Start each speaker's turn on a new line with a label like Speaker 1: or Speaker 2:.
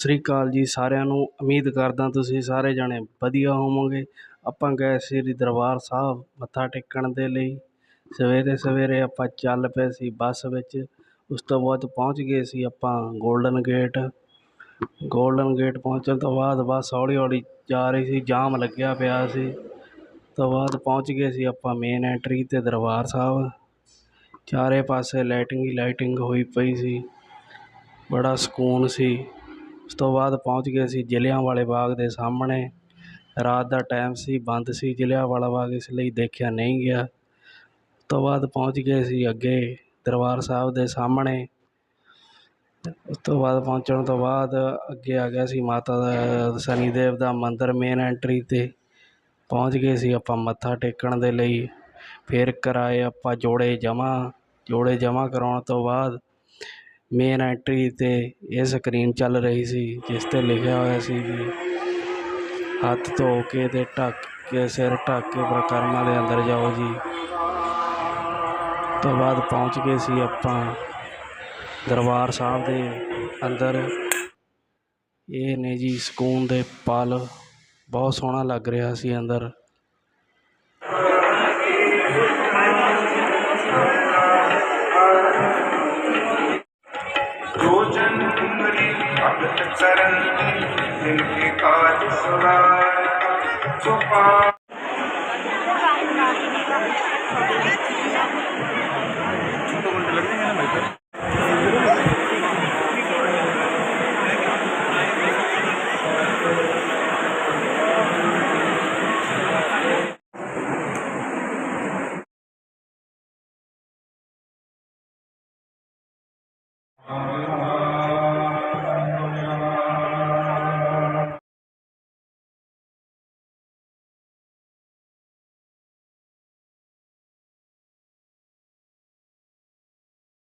Speaker 1: ਸਤਿ ਸ੍ਰੀ ਅਕਾਲ ਜੀ ਸਾਰਿਆਂ ਨੂੰ। ਉਮੀਦ ਕਰਦਾ ਤੁਸੀਂ ਸਾਰੇ ਜਣੇ ਵਧੀਆ ਹੋਵੋਗੇ। ਆਪਾਂ ਗਏ ਸ੍ਰੀ ਦਰਬਾਰ ਸਾਹਿਬ ਮੱਥਾ ਟੇਕਣ ਦੇ ਲਈ। ਸਵੇਰੇ ਸਵੇਰੇ ਆਪਾਂ ਚੱਲ ਪਏ ਸੀ ਬੱਸ ਵਿੱਚ। ਉਸ ਤੋਂ ਬਾਅਦ ਪਹੁੰਚ ਗਏ ਸੀ ਆਪਾਂ ਗੋਲਡਨ ਗੇਟ। ਗੋਲਡਨ ਗੇਟ ਪਹੁੰਚਣ ਤੋਂ ਬਾਅਦ ਬੱਸ ਹੌਲੀ ਹੌਲੀ ਜਾ ਰਹੀ ਸੀ, ਜਾਮ ਲੱਗਿਆ ਪਿਆ ਸੀ। ਤੋਂ ਬਾਅਦ ਪਹੁੰਚ ਗਏ ਸੀ ਆਪਾਂ ਮੇਨ ਐਂਟਰੀ 'ਤੇ ਦਰਬਾਰ ਸਾਹਿਬ। ਚਾਰੇ ਪਾਸੇ ਲਾਈਟਿੰਗ ਹੀ ਲਾਈਟਿੰਗ ਹੋਈ ਪਈ ਸੀ। ਬੜਾ ਸਕੂਨ ਸੀ। ਉਸ ਤੋਂ ਬਾਅਦ ਪਹੁੰਚ ਗਏ ਸੀ ਜਲ੍ਹਿਆਂਵਾਲੇ ਬਾਗ ਦੇ ਸਾਹਮਣੇ। ਰਾਤ ਦਾ ਟਾਈਮ ਸੀ, ਬੰਦ ਸੀ ਜਲ੍ਹਿਆਂਵਾਲਾ ਬਾਗ ਇਸ ਲਈ ਦੇਖਿਆ ਨਹੀਂ ਗਿਆ। ਉਸ ਤੋਂ ਬਾਅਦ ਪਹੁੰਚ ਗਏ ਸੀ ਅੱਗੇ ਦਰਬਾਰ ਸਾਹਿਬ ਦੇ ਸਾਹਮਣੇ। ਉਸ ਤੋਂ ਬਾਅਦ ਪਹੁੰਚਣ ਤੋਂ ਬਾਅਦ ਅੱਗੇ ਆ ਗਿਆ ਸੀ ਮਾਤਾ ਦਾ ਸ਼ਨੀ ਦੇਵ ਦਾ ਮੰਦਿਰ ਮੇਨ ਐਂਟਰੀ 'ਤੇ। ਪਹੁੰਚ ਗਏ ਸੀ ਆਪਾਂ ਮੱਥਾ ਟੇਕਣ ਦੇ ਲਈ। ਫਿਰ ਕਰਾਏ ਆਪਾਂ ਜੋੜੇ ਜਮ੍ਹਾਂ। ਜੋੜੇ ਜਮ੍ਹਾਂ ਕਰਾਉਣ ਤੋਂ ਬਾਅਦ ਮੇਨ ਐਂਟਰੀ 'ਤੇ ਇਹ ਸਕਰੀਨ ਚੱਲ ਰਹੀ ਸੀ, ਜਿਸ 'ਤੇ ਲਿਖਿਆ ਹੋਇਆ ਸੀ ਵੀ ਹੱਥ ਧੋ ਕੇ ਅਤੇ ਢੱਕ ਕੇ, ਸਿਰ ਢੱਕ ਕੇ ਪ੍ਰਕਰਮਾਂ ਦੇ ਅੰਦਰ ਜਾਓ ਜੀ। ਤੋਂ ਬਾਅਦ ਪਹੁੰਚ ਗਏ ਸੀ ਆਪਾਂ ਦਰਬਾਰ ਸਾਹਿਬ ਦੇ ਅੰਦਰ। ਇਹ ਨੇ ਜੀ ਸਕੂਨ ਦੇ ਪਲ, ਬਹੁਤ ਸੋਹਣਾ ਲੱਗ ਰਿਹਾ ਸੀ ਅੰਦਰ।
Speaker 2: चरण जिनके काज सुनार छुपा Amen.